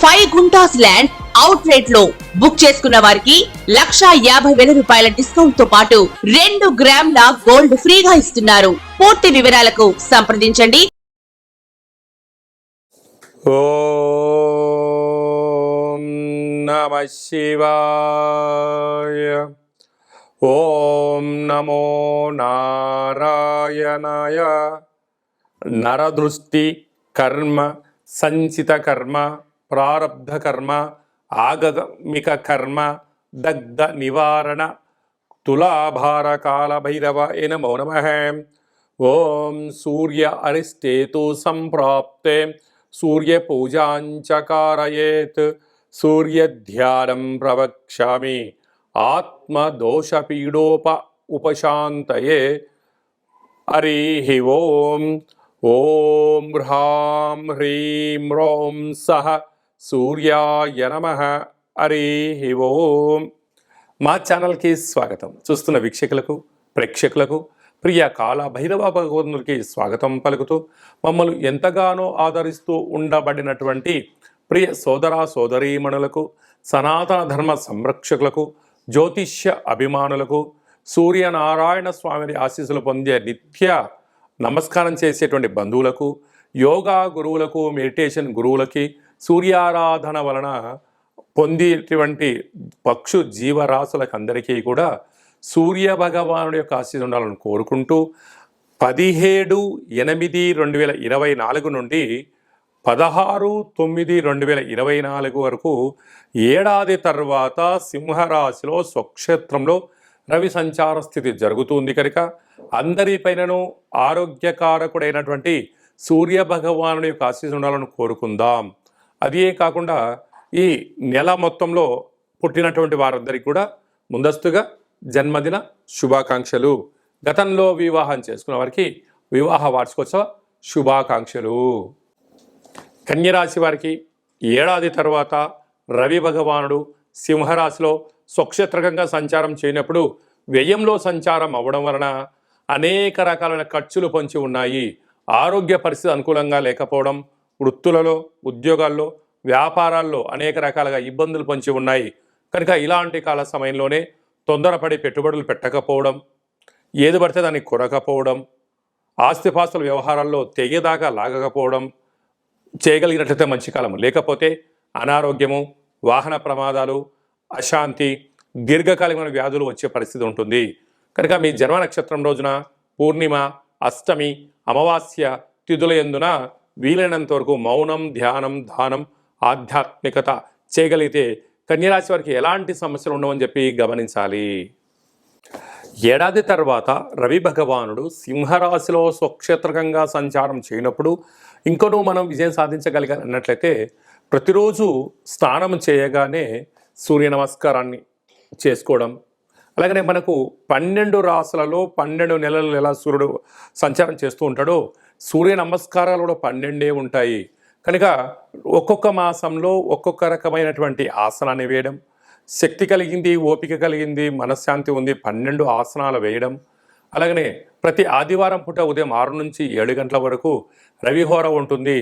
Five guntas land out రేట్లో book చేసుకున్న వారికి లక్షా యాభై వేల రూపాయల డిస్కౌంట్తో పాటు రెండు గ్రాముల గోల్డ్ ఫ్రీగా ఇస్తున్నారు. పూర్తి వివరాలకు సంప్రదించండి. ఓం నమ శివాయ. ఓం నమో నారాయణాయ. నరదృష్టి కర్మ సంచిత కర్మ ప్రారబ్ధ కర్మ ఆగమిక కర్మ దగ్ధ నివారణ తులాభార కాల భైరవ నమో నమ ఓం సూర్య అరిష్టేతు సంప్రాప్తే సూర్య పూజాంచకారయేత్ సూర్యధ్యానం ప్రవక్ష్యామి ఆత్మదోషపీడోప ఉపశాంతయే హరి ఓం ఓం హ్రాం హ్రీం రోం సహ సూర్యాయ నమ. హరి ఓం. మా ఛానల్కి స్వాగతం. చూస్తున్న వీక్షకులకు ప్రేక్షకులకు ప్రియ కాల భైరవ భగవంతునికి స్వాగతం పలుకుతూ మమ్మల్ని ఎంతగానో ఆదరిస్తూ ఉండబడినటువంటి ప్రియ సోదర సోదరీమణులకు సనాతన ధర్మ సంరక్షకులకు జ్యోతిష్య అభిమానులకు సూర్యనారాయణ స్వామిని ఆశీస్సులు పొందే నిత్య నమస్కారం చేసేటువంటి బంధువులకు యోగా గురువులకు మెడిటేషన్ గురువులకి సూర్యారాధన వలన పొందేటువంటి పక్షు జీవరాశులకు అందరికీ కూడా సూర్య భగవానుడి యొక్క ఆశీస్సు ఉండాలని కోరుకుంటూ పదిహేడు ఎనిమిది రెండు వేల ఇరవై నాలుగు నుండి పదహారు తొమ్మిది రెండు వేల ఇరవై నాలుగు వరకు ఏడాది తర్వాత సింహరాశిలో స్వక్షేత్రంలో రవి సంచార స్థితి జరుగుతుంది కనుక అందరిపైనను ఆరోగ్యకారకుడైనటువంటి సూర్య భగవానుడి యొక్క ఆశీస్సు ఉండాలని కోరుకుందాం. అదే కాకుండా ఈ నెల మొత్తంలో పుట్టినటువంటి వారందరికీ కూడా ముందస్తుగా జన్మదిన శుభాకాంక్షలు. గతంలో వివాహం చేసుకున్న వారికి వివాహ వార్షికోత్సవ శుభాకాంక్షలు. కన్యరాశి వారికి ఏడాది తర్వాత రవి భగవానుడు సింహరాశిలో స్వక్షేత్రకంగా సంచారం చేయనప్పుడు వ్యయంలో సంచారం అవ్వడం వలన అనేక రకాలైన ఖర్చులు పొంచి ఉన్నాయి. ఆరోగ్య పరిస్థితి అనుకూలంగా లేకపోవడం వృత్తులలో ఉద్యోగాల్లో వ్యాపారాల్లో అనేక రకాలుగా ఇబ్బందులు పొంచి ఉన్నాయి. కనుక ఇలాంటి కాల సమయంలోనే తొందరపడి పెట్టుబడులు పెట్టకపోవడం ఏది పడితే దాన్ని కొనకపోవడం ఆస్తిపాస్తుల వ్యవహారాల్లో తెగేదాకా లాగకపోవడం చేయగలిగినట్లయితే మంచి కాలం లేకపోతే అనారోగ్యము వాహన ప్రమాదాలు అశాంతి దీర్ఘకాలికమైన వ్యాధులు వచ్చే పరిస్థితి ఉంటుంది. కనుక మీ జన్మ నక్షత్రం రోజున పూర్ణిమ అష్టమి అమావాస్య తిథుల ఎందున వీలైనంత వరకు మౌనం ధ్యానం దానం ఆధ్యాత్మికత చేయగలిగితే కన్యరాశి వారికి ఎలాంటి సమస్యలు ఉండవని చెప్పి గమనించాలి. ఏడాది తర్వాత రవి భగవానుడు సింహరాశిలో స్వక్షేత్రకంగా సంచారం చేయనప్పుడు ఇంకనూ మనం విజయం సాధించగలిగానట్లయితే ప్రతిరోజు స్నానం చేయగానే సూర్య నమస్కారాన్ని చేసుకోవడం అలాగనే మనకు పన్నెండు రాసులలో పన్నెండు నెలలు ఎలా సూర్యుడు సంచారం చేస్తూ ఉంటాడో సూర్య నమస్కారాలు కూడా పన్నెండే ఉంటాయి. కనుక ఒక్కొక్క మాసంలో ఒక్కొక్క రకమైనటువంటి ఆసనాన్ని వేయడం శక్తి కలిగింది ఓపిక కలిగింది మనశ్శాంతి ఉంది పన్నెండు ఆసనాలు వేయడం. అలాగనే ప్రతి ఆదివారం పూట ఉదయం ఆరు నుంచి ఏడు గంటల వరకు రవిహోర ఉంటుంది.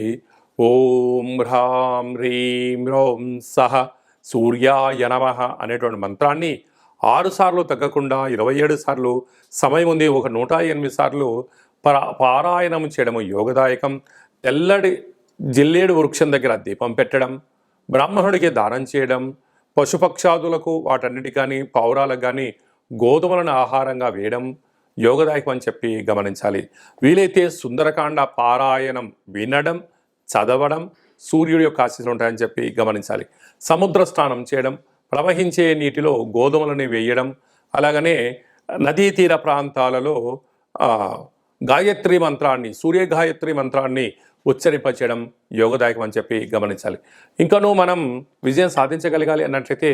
ఓం హ్రాం హ్రీం రోం సహ సూర్యాయ నమ అనేటువంటి మంత్రాన్ని ఆరు సార్లు తగ్గకుండా ఇరవై ఏడు సార్లు సమయం ఉంది ఒక నూట ఎనిమిది సార్లు పారాయణం చేయడము యోగదాయకం. తెల్లడి జిల్లేడు వృక్షం దగ్గర దీపం పెట్టడం బ్రాహ్మణుడికి దానం చేయడం పశుపక్షాదులకు వాటన్నిటి కానీ పౌరాలకు కానీ గోధుమలను ఆహారంగా వేయడం యోగదాయకం అని చెప్పి గమనించాలి. వీలైతే సుందరకాండ పారాయణం వినడం చదవడం సూర్యుడి యొక్క ఆశీస్సులు ఉంటాయని చెప్పి గమనించాలి. సముద్ర స్నానం చేయడం ప్రవహించే నీటిలో గోధుమలని వేయడం అలాగనే నదీ తీర ప్రాంతాలలో గాయత్రి మంత్రాన్ని సూర్య గాయత్రి మంత్రాన్ని ఉచ్చరింపచేయడం యోగదాయకం అని చెప్పి గమనించాలి. ఇంకనూ మనం విజయం సాధించగలగాలి అన్నట్లయితే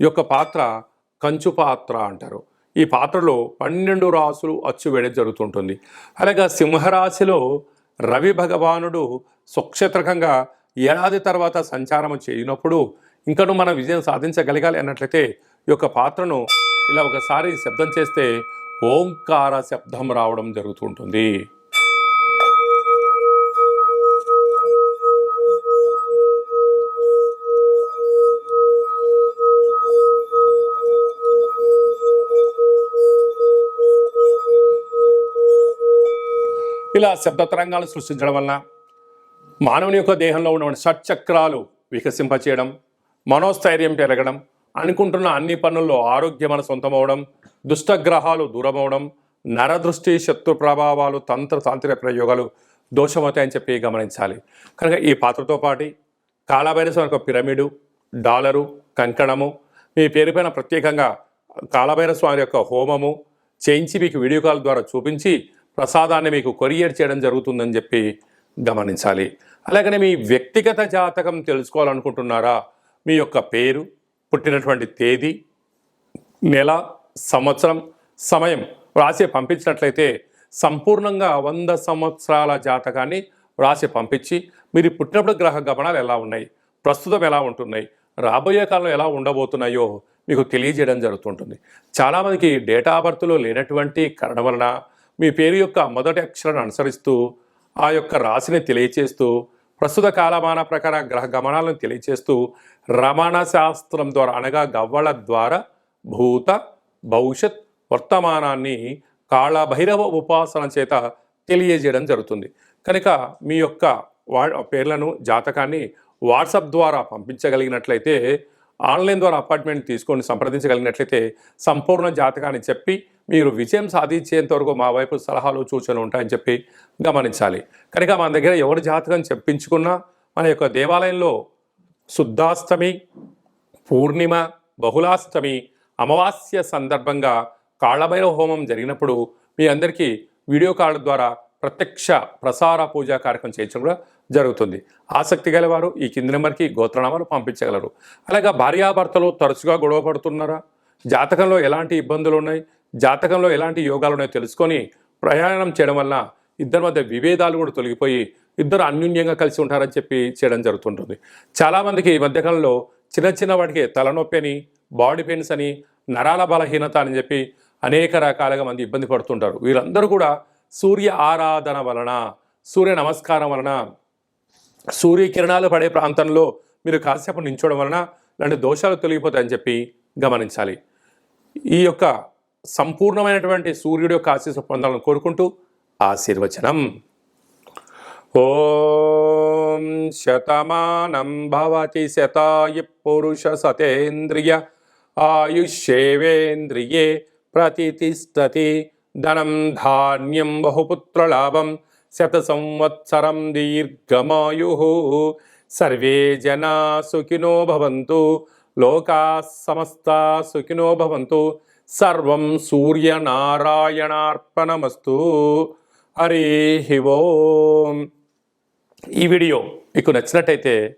ఈ యొక్క పాత్ర కంచు పాత్ర అంటారు. ఈ పాత్రలో పన్నెండు రాసులు అచ్చు వేయడం జరుగుతుంటుంది. అలాగే సింహరాశిలో రవి భగవానుడు సుక్షేత్రకంగా ఏడాది తర్వాత సంచారం చేయనప్పుడు ఇంకను మనం విజయం సాధించగలగాలి అన్నట్లయితే ఈ యొక్క పాత్రను ఇలా ఒకసారి శబ్దం చేస్తే ఓంకార శబ్దం రావడం జరుగుతుంటుంది. ఇలా శబ్ద తరంగాలు సృష్టించడం వలన మానవుని యొక్క దేహంలో ఉన్న షట్చక్రాలు వికసింపచేయడం మనోస్థైర్యం పెరగడం అనుకుంటున్న అన్ని పనుల్లో ఆరోగ్యం మన సొంతమవడం దుష్టగ్రహాలు దూరమవడం నరదృష్టి శత్రు ప్రభావాలు తంత్ర తాంత్రిక ప్రయోగాలు దోషమవుతాయని చెప్పి గమనించాలి. కనుక ఈ పాత్రతో పాటు కాళభైరవ యొక్క పిరమిడు డాలరు కంకణము మీ పేరుపైన ప్రత్యేకంగా కాళభైరవ స్వామి యొక్క హోమము చేయించి మీకు వీడియో కాల్ ద్వారా చూపించి ప్రసాదాన్ని మీకు కొరియర్ చేయడం జరుగుతుందని చెప్పి గమనించాలి. అలాగనే మీ వ్యక్తిగత జాతకం తెలుసుకోవాలనుకుంటున్నారా? మీ యొక్క పేరు పుట్టినటువంటి తేదీ నెల సంవత్సరం సమయం వ్రాసి పంపించినట్లయితే సంపూర్ణంగా వంద సంవత్సరాల జాతకాన్ని వ్రాసి పంపించి మీరు పుట్టినప్పుడు గ్రహ గమనాలు ఎలా ఉన్నాయి? ప్రస్తుతం ఎలా ఉంటున్నాయి? రాబోయే కాలంలో ఎలా ఉండబోతున్నాయో మీకు తెలియజేయడం జరుగుతుంటుంది. చాలామందికి డేటా బర్త్లో లేనటువంటి కారణం వలన మీ పేరు యొక్క మొదటి అక్షరాన్ని అనుసరిస్తూ ఆ యొక్క రాశిని తెలియచేస్తూ ప్రస్తుత కాలమాన ప్రకార గ్రహ గమనాలను తెలియచేస్తూ రమణ శాస్త్రం ద్వారా అనగా గవ్వల ద్వారా భూత భవిష్యత్ వర్తమానాన్ని కాళభైరవ ఉపాసన చేత తెలియజేయడం జరుగుతుంది. కనుక మీ యొక్క వా పేర్లను జాతకాన్ని వాట్సాప్ ద్వారా పంపించగలిగినట్లయితే ఆన్లైన్ ద్వారా అపార్ట్మెంట్ తీసుకొని సంప్రదించగలిగినట్లయితే సంపూర్ణ జాతకాన్ని చెప్పి మీరు విజయం సాధించేంత వరకు మా వైపు సలహాలు సూచనలు ఉంటాయని చెప్పి గమనించాలి. కనుక మన దగ్గర ఎవరి జాతకం చెప్పించుకున్నా మన యొక్క దేవాలయంలో శుద్ధాష్టమి పూర్ణిమ బహుళాష్టమి అమావాస్య సందర్భంగా కాళభైరవ హోమం జరిగినప్పుడు మీ అందరికీ వీడియో కాల్ ద్వారా ప్రత్యక్ష ప్రసార పూజా కార్యక్రమం చేయించడం కూడా జరుగుతుంది. ఆసక్తి గలవారు ఈ కింది నెంబర్కి గోత్రనామాలు పంపించగలరు. అలాగే భార్యాభర్తలు తరచుగా గొడవ పడుతున్నారా? జాతకంలో ఎలాంటి ఇబ్బందులు ఉన్నాయి? జాతకంలో ఎలాంటి యోగాలు ఉన్నాయో తెలుసుకొని ప్రయాణం చేయడం వల్ల ఇద్దరి మధ్య విభేదాలు కూడా తొలగిపోయి ఇద్దరు అన్యూన్యంగా కలిసి ఉంటారని చెప్పి చేయడం జరుగుతుంటుంది. చాలామందికి ఈ మధ్యకాలంలో చిన్న చిన్న వాటికి తలనొప్పి అని బాడీ పెయిన్స్ అని నరాల బలహీనత అని చెప్పి అనేక రకాలుగా మంది ఇబ్బంది పడుతుంటారు. వీళ్ళందరూ కూడా సూర్య ఆరాధన వలన సూర్య నమస్కారం వలన సూర్యకిరణాలు పడే ప్రాంతంలో మీరు కాసేపు నించోవడం వలన ఇలాంటి దోషాలు తొలగిపోతాయని చెప్పి గమనించాలి. ఈ యొక్క సంపూర్ణమైనటువంటి సూర్యుడు యొక్క ఆశీస్సు పొందాలని కోరుకుంటూ ఆశీర్వచనం. ఓం శతమానం భవతి శతాయు పురుష సతేంద్రియ ఆయుష్యేవేంద్రియే ప్రతిష్టతి ధనం ధాన్యం బహుపుత్రలాభం శత సంవత్సరం దీర్ఘమాయు సర్వే జనా సుఖినో భవంతు లోకా సమస్తా సుఖినో భవంతు సర్వం సూర్యనారాయణార్పణమస్తు హరి ఓం ఈ వీడియో మీకు నచ్చినట్టయితే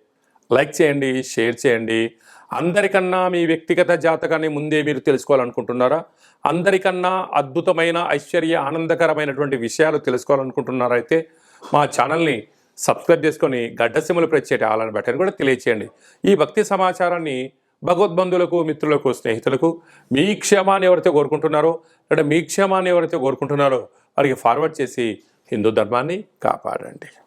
లైక్ చేయండి షేర్ చేయండి అందరికన్నా మీ వ్యక్తిగత జాతకాన్ని ముందే మీరు తెలుసుకోవాలనుకుంటున్నారా? అందరికన్నా అద్భుతమైన ఐశ్వర్య ఆనందకరమైనటువంటి విషయాలు తెలుసుకోవాలనుకుంటున్నారా అయితే మా ఛానల్ని సబ్స్క్రైబ్ చేసుకొని గడ్డసిములు ప్రత్యేక ఆలని బట్టని కూడా తెలియచేయండి. ఈ భక్తి సమాచారాన్ని భగవద్బంధువులకు మిత్రులకు స్నేహితులకు మీ క్షేమాన్ని ఎవరైతే కోరుకుంటున్నారో లేదా మీ క్షేమాన్ని ఎవరైతే కోరుకుంటున్నారో వారికి ఫార్వర్డ్ చేసి హిందూ ధర్మాన్ని కాపాడండి.